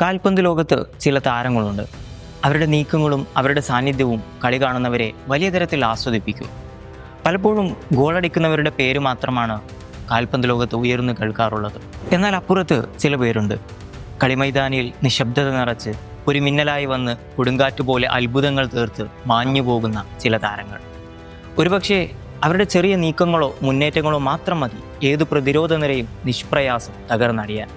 കാൽപന്ത് ലോകത്ത് ചില താരങ്ങളുണ്ട്. അവരുടെ നീക്കങ്ങളും അവരുടെ സാന്നിധ്യവും കളി കാണുന്നവരെ വലിയ തരത്തിൽ ആസ്വദിപ്പിക്കും. പലപ്പോഴും ഗോളടിക്കുന്നവരുടെ പേര് മാത്രമാണ് കാൽപന്ത് ലോകത്ത് ഉയർന്നു കേൾക്കാറുള്ളത്. എന്നാൽ അപ്പുറത്ത് ചില പേരുണ്ട്. കളിമൈതാനിയിൽ നിശബ്ദത നിറച്ച് ഒരു മിന്നലായി വന്ന് കൊടുങ്കാറ്റ് പോലെ അത്ഭുതങ്ങൾ തീർത്ത് മാഞ്ഞു പോകുന്ന ചില താരങ്ങൾ. ഒരുപക്ഷെ അവരുടെ ചെറിയ നീക്കങ്ങളോ മുന്നേറ്റങ്ങളോ മാത്രം മതി. ഏത് പ്രതിരോധ നിരയും നിഷ്പ്രയാസം തകർന്നടിയാൻ.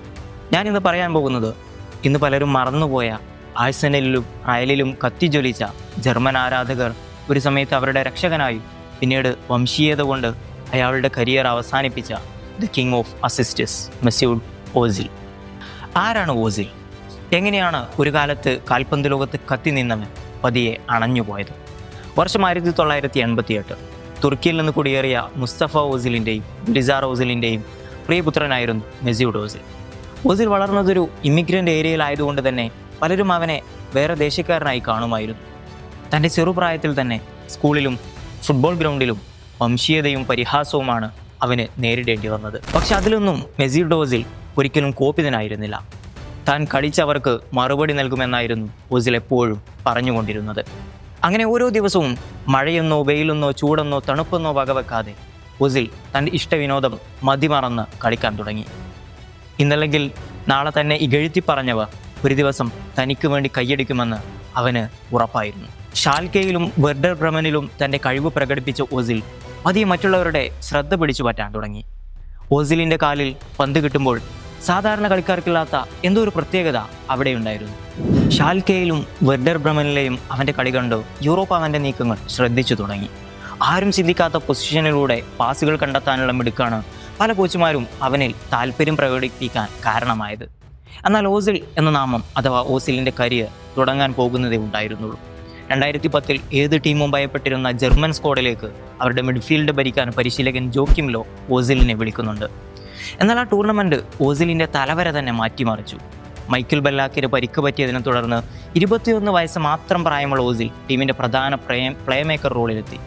ഞാനിന്ന് പറയാൻ പോകുന്നത് ഇന്ന് പലരും മറന്നുപോയ ആഴ്സനലിലും അയലിലും കത്തിജ്വലിച്ച ജർമ്മൻ ആരാധകർ ഒരു സമയത്ത് അവരുടെ രക്ഷകനായി പിന്നീട് വംശീയത കൊണ്ട് അയാളുടെ career അവസാനിപ്പിച്ച the king of assists Mesut Ozil. ആരാണ് ഓസിൽ? എങ്ങനെയാണ് ഒരു കാലത്ത് കാൽപന്ത് ലോകത്ത് കത്തി നിന്നവൻ പതിയെ അണഞ്ഞുപോയത് വർഷം ആയിരത്തി തൊള്ളായിരത്തി എൺപത്തി എട്ട് തുർക്കിയിൽ നിന്ന് കുടിയേറിയ മുസ്തഫ ഓസിലിന്റെയും ഗുലിസാർ ഓസിലിന്റെയും പ്രിയപുത്രനായിരുന്നു മെസ്യൂഡ് ഓസിൽ. ഓസിൽ വളർന്നതൊരു ഇമിഗ്രന്റ് ഏരിയയിലായതുകൊണ്ട് തന്നെ പലരും അവനെ വേറെ ദേശക്കാരനായി കാണുമായിരുന്നു. തന്റെ ചെറുപ്രായത്തിൽ തന്നെ സ്കൂളിലും ഫുട്ബോൾ ഗ്രൗണ്ടിലും വംശീയതയും പരിഹാസവുമാണ് അവന് നേരിടേണ്ടി വന്നത്. പക്ഷെ അതിലൊന്നും മെസിഡോസിൽ ഒരിക്കലും കോപിതനായിരുന്നില്ല. താൻ കളിച്ചവർക്ക് മറുപടി നൽകുമെന്നായിരുന്നു ഓസിൽ എപ്പോഴും പറഞ്ഞുകൊണ്ടിരുന്നത്. അങ്ങനെ ഓരോ ദിവസവും മഴയെന്നോ വെയിലെന്നോ ചൂടെന്നോ തണുപ്പെന്നോ വകവെക്കാതെ ഓസിൽ തന്റെ ഇഷ്ടവിനോദം മതിമറന്ന് കളിക്കാൻ തുടങ്ങി. ഇന്നല്ലെങ്കിൽ നാളെ തന്നെ ഇകഴ്ത്തി പറഞ്ഞവ ഒരു ദിവസം തനിക്ക് വേണ്ടി കൈയടിക്കുമെന്ന് അവന് ഉറപ്പായിരുന്നു. ഷാൽക്കയിലും വെർഡർ ബ്രമനിലും തന്റെ കഴിവ് പ്രകടിപ്പിച്ച ഓസിൽ പതിയെ മറ്റുള്ളവരുടെ ശ്രദ്ധ പിടിച്ചു പറ്റാൻ തുടങ്ങി. ഓസിലിന്റെ കാലിൽ പന്ത് കിട്ടുമ്പോൾ സാധാരണ കളിക്കാർക്കില്ലാത്ത എന്തോ ഒരു പ്രത്യേകത അവിടെയുണ്ടായിരുന്നു ഷാൽക്കയിലും വെർഡർ ബ്രമനിലെയും അവന്റെ കളി കണ്ട് യൂറോപ്പ് അവന്റെ നീക്കങ്ങൾ ശ്രദ്ധിച്ചു തുടങ്ങി. ആരും ചിന്തിക്കാത്ത പൊസിഷനിലൂടെ പാസുകൾ കണ്ടെത്താനുള്ള മിടുക്കാണ് പല കോച്ചുമാരും അവനിൽ താല്പര്യം പ്രകടിപ്പിക്കാൻ കാരണമായത്. എന്നാൽ ഓസിൽ എന്ന നാമം അഥവാ ഓസിലിന്റെ കരിയർ തുടങ്ങാൻ പോകുന്നതേ ഉണ്ടായിരുന്നുള്ളൂ. രണ്ടായിരത്തി പത്തിൽ ഏത് ടീമും ഭയപ്പെട്ടിരുന്ന ജർമ്മൻ സ്ക്വാഡിലേക്ക് അവരുടെ മിഡ്ഫീൽഡ് ഭരിക്കാൻ പരിശീലകൻ ജോക്കിം ലോ ഓസിലിനെ വിളിക്കുന്നുണ്ട്. എന്നാൽ ആ ടൂർണമെന്റ് ഓസിലിന്റെ തലവര തന്നെ മാറ്റിമറിച്ചു. മൈക്കിൾ ബെല്ലാക്കിന് പരിക്ക് പറ്റിയതിനെ തുടർന്ന് ഇരുപത്തിയൊന്ന് വയസ്സ് മാത്രം പ്രായമുള്ള ഓസിൽ ടീമിന്റെ പ്രധാന പ്ലേ പ്ലേ മേക്കർ റോളിലെത്തി.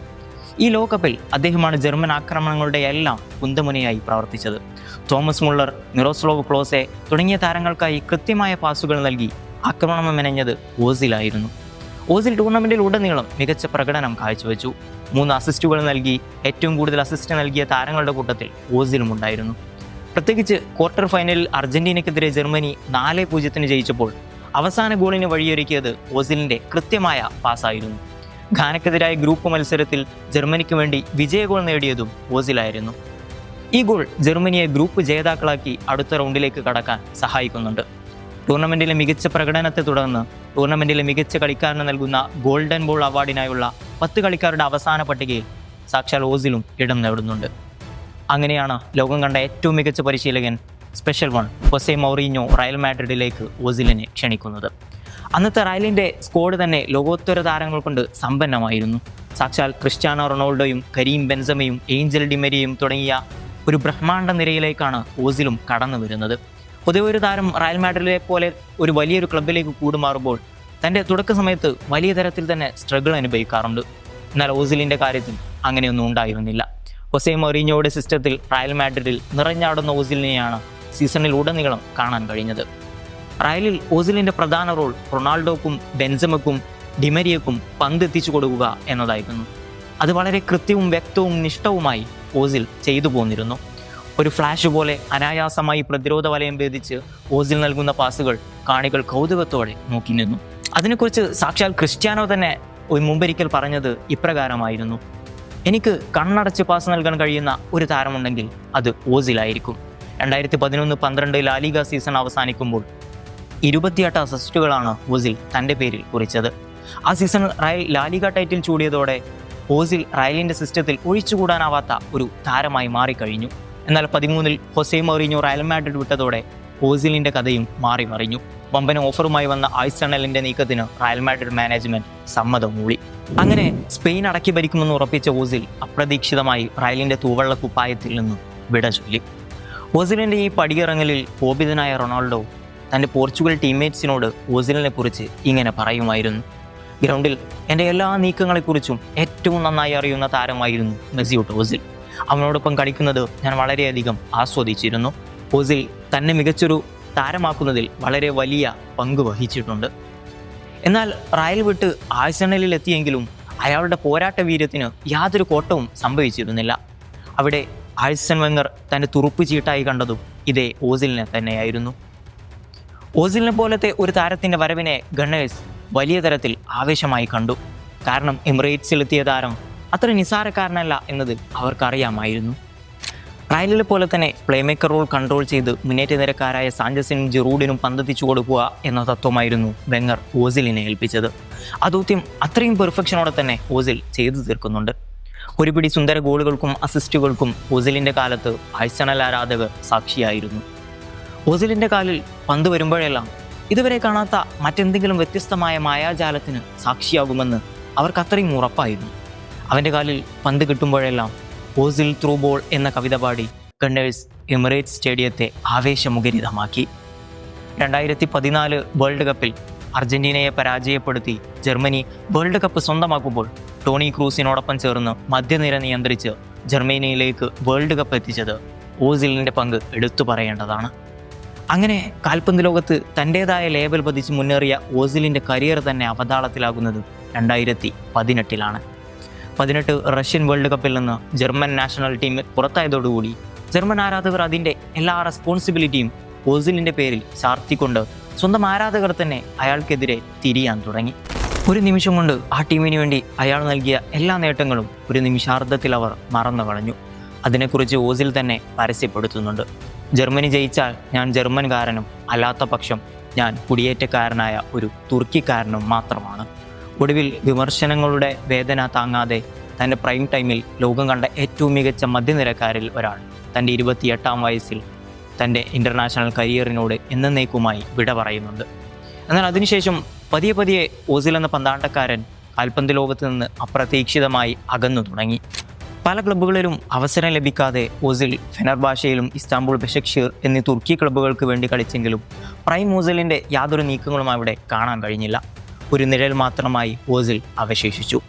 ഈ ലോകകപ്പിൽ അദ്ദേഹമാണ് ജർമ്മൻ ആക്രമണങ്ങളുടെ എല്ലാം കുന്തമുനയായി പ്രവർത്തിച്ചത്. തോമസ് മുള്ളർ നിറോസ്ലോവ് ക്ലോസെ തുടങ്ങിയ താരങ്ങൾക്കായി കൃത്യമായ പാസുകൾ നൽകി ആക്രമണം മെനഞ്ഞത് ഓസിലായിരുന്നു. ഓസിൽ ടൂർണമെന്റിൽ ഉടനീളം മികച്ച പ്രകടനം കാഴ്ചവെച്ചു. മൂന്ന് അസിസ്റ്റുകൾ നൽകി ഏറ്റവും കൂടുതൽ അസിസ്റ്റ് നൽകിയ താരങ്ങളുടെ കൂട്ടത്തിൽ ഓസിലും ഉണ്ടായിരുന്നു പ്രത്യേകിച്ച് ക്വാർട്ടർ ഫൈനലിൽ അർജന്റീനയ്ക്കെതിരെ ജർമ്മനി നാല് പൂജ്യത്തിന് ജയിച്ചപ്പോൾ അവസാന ഗോളിന് വഴിയൊരുക്കിയത് ഓസിലിന്റെ കൃത്യമായ പാസ്സായിരുന്നു ഘാനക്കെതിരായ ഗ്രൂപ്പ് മത്സരത്തിൽ ജർമ്മനിക്ക് വേണ്ടി വിജയ ഗോൾ നേടിയതും ഓസിലായിരുന്നു ഈ ഗോൾ ജർമ്മനിയെ ഗ്രൂപ്പ് ജേതാക്കളാക്കി അടുത്ത റൗണ്ടിലേക്ക് കടക്കാൻ സഹായിക്കുന്നുണ്ട്. ടൂർണമെന്റിലെ മികച്ച പ്രകടനത്തെ തുടർന്ന് ടൂർണമെന്റിലെ മികച്ച കളിക്കാരന് നൽകുന്ന ഗോൾഡൻ ബോൾ അവാർഡിനായുള്ള പത്ത് കളിക്കാരുടെ അവസാന പട്ടികയിൽ സാക്ഷാൽ ഓസിലും ഇടം നേടുന്നുണ്ട്. അങ്ങനെയാണ് ലോകം കണ്ട ഏറ്റവും മികച്ച പരിശീലകൻ special one Jose Mourinho Real മാഡ്രിഡിലേക്ക് ഓസിലിനെ ക്ഷണിക്കുന്നത്. അന്നത്തെ റയലിന്റെ സ്ക്വാഡ് തന്നെ ലോകോത്തര താരങ്ങൾ കൊണ്ട് സമ്പന്നമായിരുന്നു. സാക്ഷാൽ ക്രിസ്ത്യാനോ റൊണാൾഡോയും കരീം ബെൻസമയും ഏഞ്ചൽ ഡിമരിയും തുടങ്ങിയ ഒരു ബ്രഹ്മാണ്ഡ നിരയിലേക്കാണ് ഓസിലും കടന്നു വരുന്നത്. പൊതുവെ ഒരു താരം റയൽ മാഡ്രിഡിലെ പോലെ ഒരു വലിയൊരു ക്ലബിലേക്ക് കൂടുമാറുമ്പോൾ തന്റെ തുടക്ക സമയത്ത് വലിയ തരത്തിൽ തന്നെ സ്ട്രഗിൾ അനുഭവിക്കാറുണ്ട്. എന്നാൽ ഓസിലിന്റെ കാര്യത്തിൽ അങ്ങനെയൊന്നും ഉണ്ടായിരുന്നില്ല. ഹൊസൈ മൊറീഞ്ഞോയുടെ സിസ്റ്റത്തിൽ റയൽ മാഡ്രിഡിൽ നിറഞ്ഞാടുന്ന ഓസിലിനെയാണ് സീസണിൽ ഉടനീളം കാണാൻ കഴിഞ്ഞത്. റയലിൽ ഓസിലിന്റെ പ്രധാന റോൾ റൊണാൾഡോക്കും ബെൻസമക്കും ഡിമരിയക്കും പന്ത് എത്തിച്ചു കൊടുക്കുക എന്നതായിരുന്നു. അത് വളരെ കൃത്യവും വ്യക്തവും നിഷ്ഠവുമായി ഓസിൽ ചെയ്തു പോന്നിരുന്നു. ഒരു ഫ്ലാഷ് പോലെ അനായാസമായി പ്രതിരോധ വലയം ഭേദിച്ച് ഓസിൽ നൽകുന്ന പാസുകൾ കാണികൾ കൗതുകത്തോടെ നോക്കി നിന്നു. അതിനെക്കുറിച്ച് സാക്ഷാൽ ക്രിസ്ത്യാനോ തന്നെ ഒരു മുമ്പൊരിക്കൽ പറഞ്ഞത് ഇപ്രകാരമായിരുന്നു. എനിക്ക് കണ്ണടച്ച് പാസ് നൽകാൻ കഴിയുന്ന ഒരു താരമുണ്ടെങ്കിൽ അത് ഓസിലായിരിക്കും. രണ്ടായിരത്തി പതിനൊന്ന് പന്ത്രണ്ട് ലാലിഗ സീസൺ അവസാനിക്കുമ്പോൾ ഇരുപത്തിയെട്ട് അസിസ്റ്റുകളാണ് ഓസിൽ തന്റെ പേരിൽ കുറിച്ചത്. ആ season Real La Liga title ചൂടിയതോടെ Ozil റയലിന്റെ സിസ്റ്റത്തിൽ ഒഴിച്ചുകൂടാനാവാത്ത ഒരു താരമായി മാറിക്കഴിഞ്ഞു. എന്നാൽ പതിമൂന്നിൽ ഹൊസെ മൊറിഞ്ഞു റയൽ മാഡ്രിഡ് വിട്ടതോടെ ഓസിലിന്റെ കഥയും മാറി മറിഞ്ഞു. വമ്പന ഓഫറുമായി വന്ന ആയിസ്റ്റണലിന്റെ നീക്കത്തിന് റയൽ മാഡ്രിഡ് മാനേജ്മെന്റ് സമ്മതം മൂളി അങ്ങനെ സ്പെയിൻ അടക്കി ഭരിക്കുമെന്ന് ഉറപ്പിച്ച ഓസിൽ അപ്രതീക്ഷിതമായി റയലിന്റെ തൂവള്ള കുപ്പായത്തിൽ നിന്ന് വിട ചൊല്ലി. ഓസിലിന്റെ ഈ പടിയിറങ്ങലിൽ കോപിതനായ റൊണാൾഡോ തന്റെ പോർച്ചുഗൽ ടീംമേറ്റ്സിനോട് ഓസിലിനെ കുറിച്ച് ഇങ്ങനെ പറയുമായിരുന്നു. ഗ്രൗണ്ടിൽ എന്റെ എല്ലാ നീക്കങ്ങളെക്കുറിച്ചും ഏറ്റവും നന്നായി അറിയുന്ന താരമായിരുന്നു മെസ്സിയുട്ട് ഓസിൽ. അവനോടൊപ്പം കളിക്കുന്നത് ഞാൻ വളരെയധികം ആസ്വദിച്ചിരുന്നു. ഓസിൽ തന്നെ മികച്ചൊരു താരമാക്കുന്നതിൽ വളരെ വലിയ പങ്ക് വഹിച്ചിട്ടുണ്ട്. എന്നാൽ റയൽ വിട്ട് ആഴ്സണലിൽ എത്തിയെങ്കിലും അയാളുടെ പോരാട്ട വീര്യത്തിന് യാതൊരു കോട്ടവും സംഭവിച്ചിരുന്നില്ല. അവിടെ ആഴ്സൺ വെങ്ങർ തന്റെ തുറുപ്പ് ചീട്ടായി കണ്ടതും ഇതേ ഓസിലിനെ തന്നെയായിരുന്നു. ഓസിലിനെ പോലത്തെ ഒരു താരത്തിന്റെ വരവിനെ ഗണ്ണേഴ്സ് വലിയ തരത്തിൽ ആവേശമായി കണ്ടു. കാരണം എമിറേറ്റ്സിലെത്തിയ താരം അത്ര നിസാരക്കാരനല്ല എന്നത് അവർക്കറിയാമായിരുന്നു. റയലിലെ പോലെ തന്നെ പ്ലേമേക്കർ റോൾ കൺട്രോൾ ചെയ്ത് മുന്നേറ്റ നിരക്കാരായ സാഞ്ചസിനും ജെറൂഡിനും പന്തെത്തിച്ചു കൊടുക്കുക എന്ന തത്വമായിരുന്നു വെങ്ങർ ഓസിലിനെ ഏൽപ്പിച്ചത്. ആ അത്രയും പെർഫെക്ഷനോടെ തന്നെ ഓസിൽ ചെയ്തു തീർക്കുന്നുണ്ട്. ഒരുപിടി സുന്ദര ഗോളുകൾക്കും അസിസ്റ്റുകൾക്കും ഓസിലിന്റെ കാലത്ത് ആഴ്സണൽ ആരാധകർ സാക്ഷിയായിരുന്നു. ഓസിലിന്റെ കാലിൽ പന്ത് വരുമ്പോഴെല്ലാം ഇതുവരെ കാണാത്ത മറ്റെന്തെങ്കിലും വ്യത്യസ്തമായ മായാജാലത്തിന് സാക്ഷിയാകുമെന്ന് അവർക്ക് അത്രയും ഉറപ്പായിരുന്നു. അവന്റെ കാലിൽ പന്ത് കിട്ടുമ്പോഴെല്ലാം ഓസിൽ ത്രൂ ബോൾ എന്ന കവിത പാടി ഗണ്ണേഴ്സ് എമിറേറ്റ്സ് സ്റ്റേഡിയത്തെ ആവേശമുഖരിതമാക്കി. രണ്ടായിരത്തി പതിനാല് വേൾഡ് കപ്പിൽ അർജന്റീനയെ പരാജയപ്പെടുത്തി ജർമ്മനി വേൾഡ് കപ്പ് സ്വന്തമാക്കുമ്പോൾ ടോണി ക്രൂസിനോടൊപ്പം ചേർന്ന് മധ്യനിര നിയന്ത്രിച്ച് ജർമ്മനിയിലേക്ക് വേൾഡ് കപ്പ് എത്തിച്ചത് ഓസിലിന്റെ പങ്ക് എടുത്തു പറയേണ്ടതാണ്. അങ്ങനെ കാൽപന്ത് ലോകത്ത് തന്റേതായ ലേബൽ പതിച്ച് മുന്നേറിയ ഓസിലിന്റെ കരിയർ തന്നെ അവതാളത്തിലാകുന്നത് രണ്ടായിരത്തി പതിനെട്ടിലാണ്. പതിനെട്ട് റഷ്യൻ വേൾഡ് കപ്പിൽ നിന്ന് ജർമ്മൻ നാഷണൽ ടീം പുറത്തായതോടുകൂടി ജർമ്മൻ ആരാധകർ അതിന്റെ എല്ലാ റെസ്പോൺസിബിലിറ്റിയും ഓസിലിന്റെ പേരിൽ ചാർത്തിക്കൊണ്ട് സ്വന്തം ആരാധകർ തന്നെ അയാൾക്കെതിരെ തിരിയാൻ തുടങ്ങി. ഒരു നിമിഷം കൊണ്ട് ആ ടീമിന് വേണ്ടി അയാൾ നൽകിയ എല്ലാ നേട്ടങ്ങളും ഒരു നിമിഷാർദ്ധത്തിൽ അവർ മറന്നു കളഞ്ഞു അതിനെക്കുറിച്ച് ഓസിൽ തന്നെ പരസ്യപ്പെടുത്തുന്നുണ്ട്. ജർമ്മനി ജയിച്ചാൽ ഞാൻ ജർമ്മൻകാരനും അല്ലാത്ത പക്ഷം ഞാൻ കുടിയേറ്റക്കാരനായ ഒരു തുർക്കിക്കാരനും മാത്രമാണ്. ഒടുവിൽ വിമർശനങ്ങളുടെ വേദന താങ്ങാതെ തന്റെ പ്രൈം ടൈമിൽ ലോകം കണ്ട ഏറ്റവും മികച്ച മധ്യനിരക്കാരിൽ ഒരാൾ തന്റെ ഇരുപത്തിയെട്ടാം വയസ്സിൽ തന്റെ ഇന്റർനാഷണൽ കരിയറിനോട് എന്നേക്കുമായി വിട പറയുന്നുണ്ട്. എന്നാൽ അതിനുശേഷം പതിയെ പതിയെ ഓസിൽ എന്ന പന്താട്ടക്കാരൻ കാൽപന്ത് ലോകത്ത് നിന്ന് അപ്രതീക്ഷിതമായി അകന്നു തുടങ്ങി. പല ക്ലബ്ബുകളിലും അവസരം ലഭിക്കാതെ ഓസിൽ ഫെനർബാഷയിലും ഇസ്താംബുൾ ബഷക്ഷീർ എന്നീ തുർക്കി ക്ലബ്ബുകൾക്ക് വേണ്ടി കളിച്ചെങ്കിലും പ്രൈം ഓസിലിന്റെ യാതൊരു നീക്കങ്ങളും അവിടെ കാണാൻ കഴിഞ്ഞില്ല. ഒരു നിഴൽ മാത്രമായി ഓസിൽ അവശേഷിച്ചു.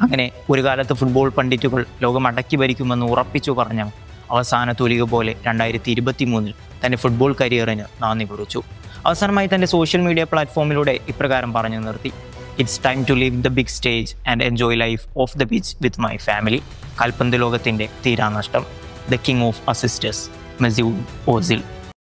അങ്ങനെ ഒരു കാലത്ത് ഫുട്ബോൾ പണ്ഡിറ്റുകൾ ലോകം അടക്കി ഭരിക്കുമെന്ന് ഉറപ്പിച്ചു പറഞ്ഞ അവസാന തൊലിക പോലെ രണ്ടായിരത്തി ഇരുപത്തി മൂന്നിൽ തന്റെ ഫുട്ബോൾ കരിയറിന് നാന്ദി കുറിച്ചു. അവസാനമായി തന്റെ സോഷ്യൽ മീഡിയ പ്ലാറ്റ്ഫോമിലൂടെ ഇപ്രകാരം പറഞ്ഞു നിർത്തി. It's time to leave the big stage and enjoy life of the beach with my family കാൽപന്ത് ലോകത്തിന്റെ തീരാനഷ്ടം the king of assisters Mesut Ozil